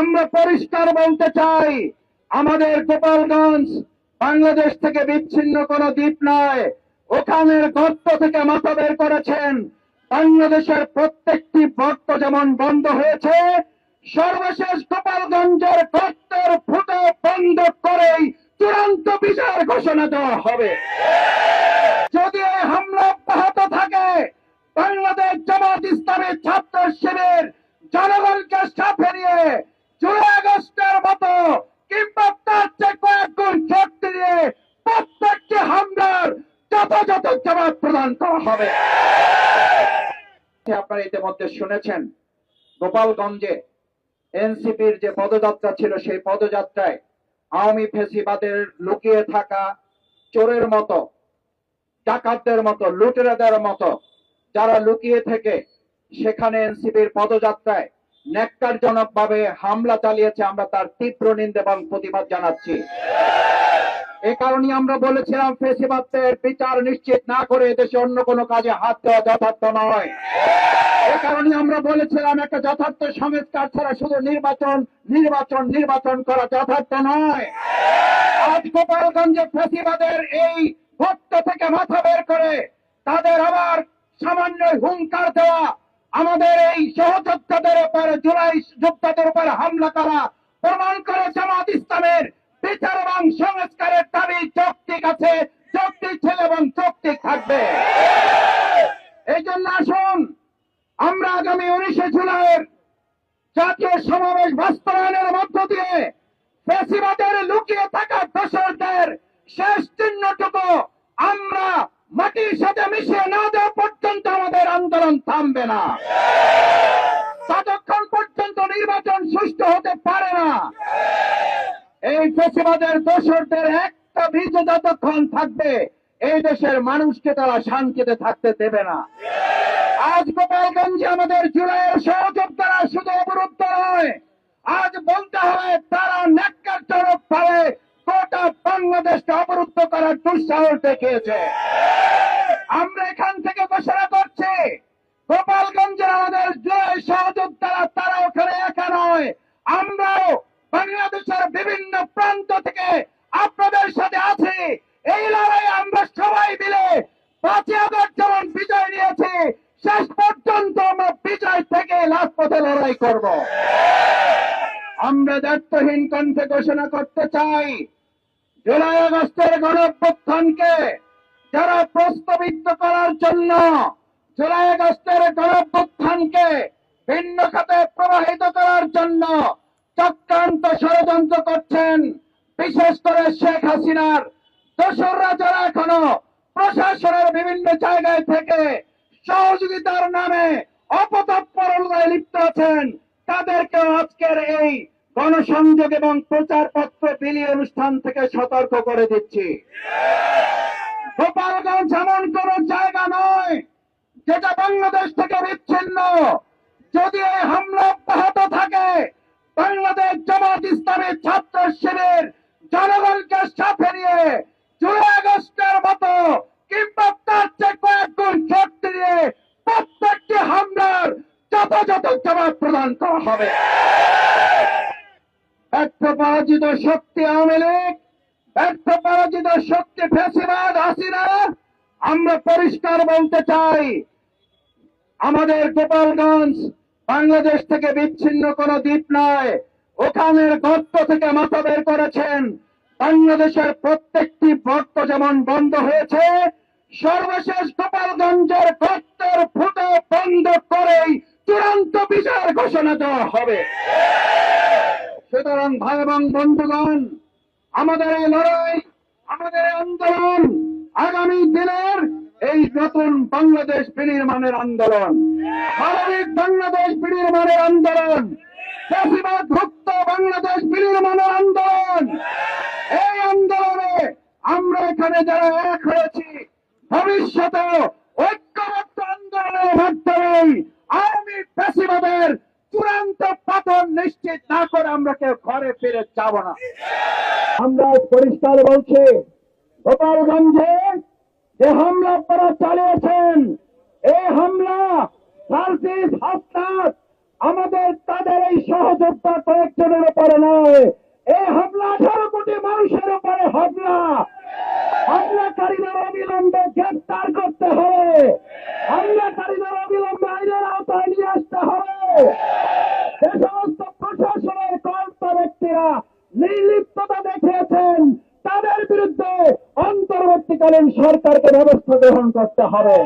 আমরা পরিষ্কার বলতে চাই, আমাদের গোপালগঞ্জ বাংলাদেশ থেকে বিচ্ছিন্ন কোনো দ্বীপ নয়। ওখানের গর্ত থেকে মাথা বের করেছেন। বাংলাদেশের প্রত্যেকটি গর্ত যেমন বন্ধ হয়েছে, সর্বশেষ গোপালগঞ্জের গর্তের ফুটো বন্ধ করেই চূড়ান্ত বিচার ঘোষণা দেওয়া হবে। যদি এই হামলা অব্যাহত থাকে, বাংলাদেশ জামাত ইসলামের ছাত্র শিবির জনগণকে সাথে নিয়ে হবে আপনারা ইতিমধ্যে শুনেছেন, গোপালগঞ্জে এনসিপির যে পদযাত্রা ছিল, সেই পদযাত্রায় আওয়ামী ফেসিবাদের লুকিয়ে থাকা চোরের মতো, ডাকাতদের মতো, লুটেরাদের মতো, যারা লুকিয়ে থেকে সেখানে এনসিপির পদযাত্রায় ন্যাক্কারজনক ভাবে হামলা চালিয়েছে, আমরা তার তীব্র নিন্দা এবং প্রতিবাদ জানাচ্ছি। এ কারণে আমরা বলেছিলাম ফেসিবাদের বিচার নিশ্চিত না করে এদেশে অন্য কোনো কাজে হাত দেওয়া যথার্থ নয়। এ কারণে আমরা বলেছিলাম একটা যথার্থ সংস্কার ছাড়া শুধু নির্বাচন নির্বাচন নির্বাচন করা যথার্থ নয়। আজ গোপালগঞ্জে ফেসিবাদের এই ভক্ত থেকে মাথা বের করে তাদের আবার সামান্য হুঙ্কার দেওয়া আমাদের এই সহযোদ্ধাদের উপরে, জুলাই যোদ্ধাদের উপরে হামলা করা, প্রমাণ করে জামাত ইসলামের বিচার এবং সংস্কারের দাবি যৌক্তিক আছে, যৌক্তিক ছিল এবং যৌক্তিক থাকবে। এই জন্য আসুন, আমরা আগামী উনিশে জুলাইয়ের জাতীয় সমাবেশ বাস্তবায়নের মধ্য দিয়ে ফেসিবাদের লুকিয়ে থাকা দোষরদের শেষ চিহ্নটুকু আমরা মাটির সাথে মিশিয়ে না দেওয়া পর্যন্ত আমাদের আন্দোলন থামবে না। এই ফেসিবাদের দোষরদের একটা বীজ যতক্ষণ থাকবে, এই দেশের মানুষকে তারা শান্তিতে থাকতে দেবে না। আজ গোপালগঞ্জে আমাদের জুলাইয়ের সহযোদ্ধারা শুধু অবরুদ্ধ নয়, আজ বলতে হয় তারা ন্যাক্কারজনক ভাবে গোটা বাংলাদেশকে অবরুদ্ধ করার দুঃসাহস দেখিয়েছে। আমরা এখান থেকে ঘোষণা করছি, গোপালগঞ্জের আমাদের জুলাই সহযোদ্ধারা তারা ওখানে একা নয়, আমরাও বাংলাদেশের বিভিন্ন প্রান্ত থেকে আপনাদের সাথে আছি এই লড়াই আমরা সবাই মিলে পাঁচই আগস্ট যেমন বিজয় নিয়েছি শেষ পর্যন্ত আমরা বিজয় পথে লড়াই করব। আমরা দায়িত্বহীন কণ্ঠে ঘোষণা করতে চাই, জুলাই আগস্টের গণঅভ্যুত্থানকে যারা প্রস্তাবিত করার জন্য জুলাই আগস্টের গণঅভ্যুত্থানকে ভিন্ন খাতে প্রবাহিত করার জন্য চক্রান্ত ষড়যন্ত্র করছেন, বিশেষ করে শেখ হাসিনার। দোসররা যারা এখনও প্রশাসনের বিভিন্ন জায়গায় থেকে সহযোগিতার নামে অপতৎপরতায় লিপ্ত আছেন। তাদেরকে আজকের এই গণসংযোগ এবং প্রচার পত্র বিলি অনুষ্ঠান থেকে সতর্ক করে দিচ্ছি। গোপালগঞ্জ এমন কোন জায়গা নয় যেটা বাংলাদেশ থেকে বিচ্ছিন্ন। যদি এই হামলা অব্যাহত থাকে, বাংলাদেশ জামাত ইসলামের ছাত্র শিবির জনগণকে সাথে নিয়ে জবাব প্রদান করা হবে। ব্যর্থ পরাজিত শক্তি আওয়ামী লীগ ব্যর্থ পরাজিত শক্তি ফেসিবাদ হাসিনা, আমরা পরিষ্কার বলতে চাই, আমাদের গোপালগঞ্জ বাংলাদেশ থেকে বিচ্ছিন্ন কোনো দ্বীপ নয়। ওখানের গর্ত থেকে মাথা বের করেছেন। বাংলাদেশের প্রত্যেকটি গর্ত যেমন বন্ধ হয়েছে, সর্বশেষ গোপালগঞ্জের গর্তের ফুটো বন্ধ করেই চূড়ান্ত বিচার ঘোষণা দেওয়া হবে। সুতরাং ভাই এবং বন্ধুগণ, আমাদের এই লড়াই, আমাদের এই আন্দোলন আগামী দিনের এই নতুন বাংলাদেশ বিনির্মাণের আন্দোলন। মানবিক বাংলাদেশ বিনির্মাণের আন্দোলন চাষিবাদ ভুক্ত বাংলাদেশ বিনির্মাণের আন্দোলন। এই আন্দোলনে আমরা এখানে যারা এক হয়েছি ভবিষ্যতে ঐক্যবদ্ধ আন্দোলনের মাধ্যমেই আওয়ামী ফ্যাসিবাদের চূড়ান্ত পতন নিশ্চিত না করে আমরা কেউ ঘরে ফিরে যাব না। আমরা পরিষ্কার বলছি, গোপালগঞ্জে যে হামলা আপনারা চালিয়েছেন, এই হামলা ফার্সিস হাসনাত আমাদের তাদের এই সহযোদ্ধা কয়েকজনের উপরে নয়, এই হামলা আঠারো কোটি মানুষের উপরে হামলা। হামলাকারীদের অবিলম্বে গ্রেপ্তার করতে হবে হামলাকারীদের অবিলম্বে আইনের আওতায় নিয়ে আসতে হবে যে সমস্ত প্রশাসনের কর্তা ব্যক্তিরা নির্লিপ্ততা দেখিয়েছেন অন্তর্বর্তীকালীন সরকারকে ব্যবস্থা গ্রহণ করতে হবে।